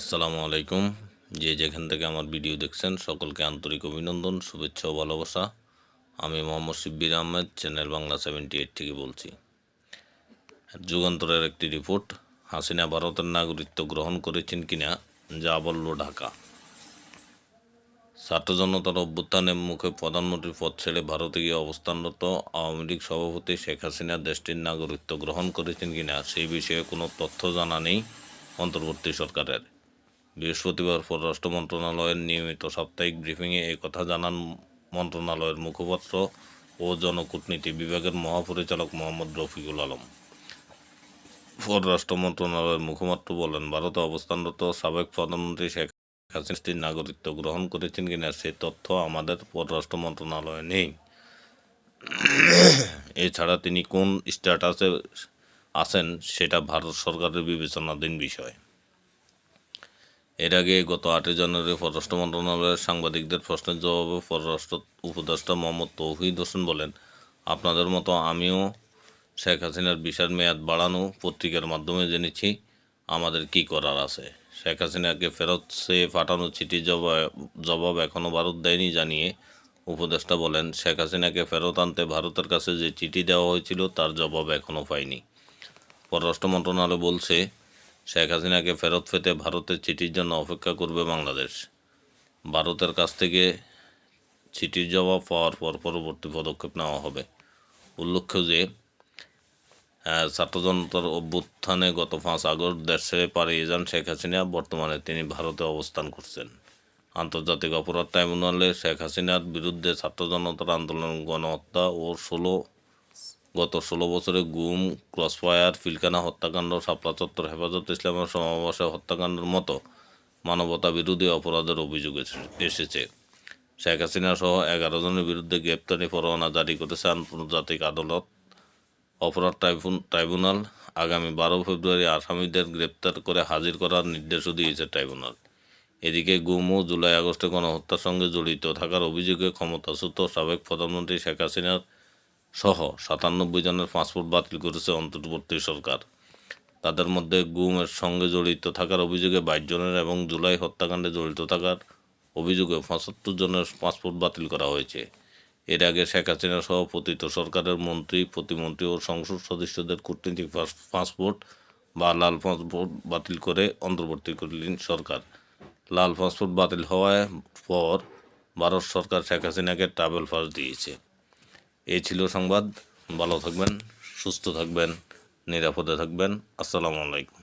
আসসালামু আলাইকুম। যে যেখান থেকে আমার ভিডিও দেখছেন, সকলকে আন্তরিক অভিনন্দন, শুভেচ্ছা ও ভালোবাসা। আমি Mohammad Shibbir Ahmed, channel Bangla seventy eight থেকে বলছি। যুগান্তরের একটি রিপোর্ট, হাসিনা ভারতের নাগরিকত্ব গ্রহণ করেছেন কিনা, যা বলল ঢাকা। ছাত্র জনতার অভ্যুত্থানের মুখে প্রধানমন্ত্রীর পদ ছেড়ে ভারতে গিয়ে অবস্থানরত আওয়ামী লীগ সভাপতি শেখ হাসিনা দেশটির নাগরিকত্ব গ্রহণ করেছেন কিনা, সেই বিষয়ে কোনো তথ্য জানা নেই অন্তর্বর্তী সরকারের। বৃহস্পতিবার পররাষ্ট্র মন্ত্রণালয়ের নিয়মিত সাপ্তাহিক ব্রিফিংয়ে কথা জানান মন্ত্রণালয়ের মুখপাত্র ও জনকূটনীতি বিভাগের মহাপরিচালক মোহাম্মদ রফিকুল আলম। পররাষ্ট্র মন্ত্রণালয়ের মুখপাত্র বলেন, ভারতে অবস্থানরত সাবেক প্রধানমন্ত্রী শেখ হাসিনার নাগরিকত্ব গ্রহণ করেছেন কিনা সে তথ্য আমাদের পররাষ্ট্র মন্ত্রণালয়ে নেই। এছাড়া তিনি কোন স্ট্যাটাসে আছেন সেটা ভারত সরকারের বিবেচনাধীন বিষয়। এর আগে গত আটই জানুয়ারি পররাষ্ট্র মন্ত্রণালয়ের সাংবাদিকদের প্রশ্নের জবাবে পররাষ্ট্র উপদেষ্টা মোহাম্মদ তৌহিদ হোসেন বলেন, আপনাদের মতো আমিও শেখ হাসিনার বিশাল মেয়াদ বাড়ানো পত্রিকার মাধ্যমে জেনেছি, আমাদের কি করার আছে? শেখ হাসিনাকে ফেরত সে পাঠানো জবাব জবাব এখনও ভারত দেয়নি জানিয়ে উপদেষ্টা বলেন, শেখ হাসিনাকে ফেরত আনতে ভারতের কাছে যে চিঠি দেওয়া হয়েছিল তার জবাব এখনও পায়নি পররাষ্ট্র মন্ত্রণালয় বলছে শেখ হাসিনাকে ফেরত পেতে ভারতের চিঠির জন্য অপেক্ষা করবে বাংলাদেশ। ভারতের কাছ থেকে চিঠির জবাব পাওয়ার পর পরবর্তী পদক্ষেপ নেওয়া হবে। উল্লেখ্য যে ছাত্র জনতার অভ্যুত্থানে গত পাঁচ আগস্ট দেশে পালিয়ে যান শেখ হাসিনা। বর্তমানে তিনি ভারতে অবস্থান করছেন। আন্তর্জাতিক অপরাধ ট্রাইব্যুনালে শেখ হাসিনার বিরুদ্ধে ছাত্র জনতার আন্দোলন, গণহত্যা ও ষোলো গত ষোলো বছরে গুম, ক্রসফায়ার ফিলকানা হত্যাকাণ্ড, শাপলা চত্বর, হেফাজত ইসলামের সমাবেশে হত্যাকাণ্ডের মতো মানবতা বিরোধী অপরাধের অভিযোগ এসে- এসেছে। শেখ হাসিনা সহ এগারো জনের বিরুদ্ধে গ্রেপ্তারি পরোয়ানা জারি করেছে আন্তর্জাতিক আদালত। অপরাধ ট্রাইব্যুনাল আগামী বারো ফেব্রুয়ারি আসামিদের গ্রেপ্তার করে হাজির করার নির্দেশও দিয়েছে ট্রাইব্যুনাল। এদিকে গুম ও জুলাই আগস্টে গণহত্যার সঙ্গে জড়িত থাকার অভিযোগে ক্ষমতাচ্যুত সাবেক প্রধানমন্ত্রী শেখ হাসিনার সহ সাতানব্বই জনের পাসপোর্ট বাতিল করেছে অন্তর্বর্তী সরকার। তাদের মধ্যে গুমের সঙ্গে জড়িত থাকার অভিযোগে বাইশ জনের এবং জুলাই হত্যাকাণ্ডে জড়িত থাকার অভিযোগে পঁচাত্তর জনের পাসপোর্ট বাতিল করা হয়েছে। এর আগে শেখ হাসিনা সহ পতিত সরকারের মন্ত্রী, প্রতিমন্ত্রী ও সংসদ সদস্যদের কূটনৈতিক পাস- পাসপোর্ট বা লাল পাসপোর্ট বাতিল করে অন্তর্বর্তীকালীন সরকার। লাল পাসপোর্ট বাতিল হওয়ার পর ভারত সরকার শেখ হাসিনাকে ট্রাভেল পাস দিয়েছে। এই ছিল সংবাদ। ভালো থাকবেন সুস্থ থাকবেন নিরাপদে থাকবেন। আসসালামু আলাইকুম।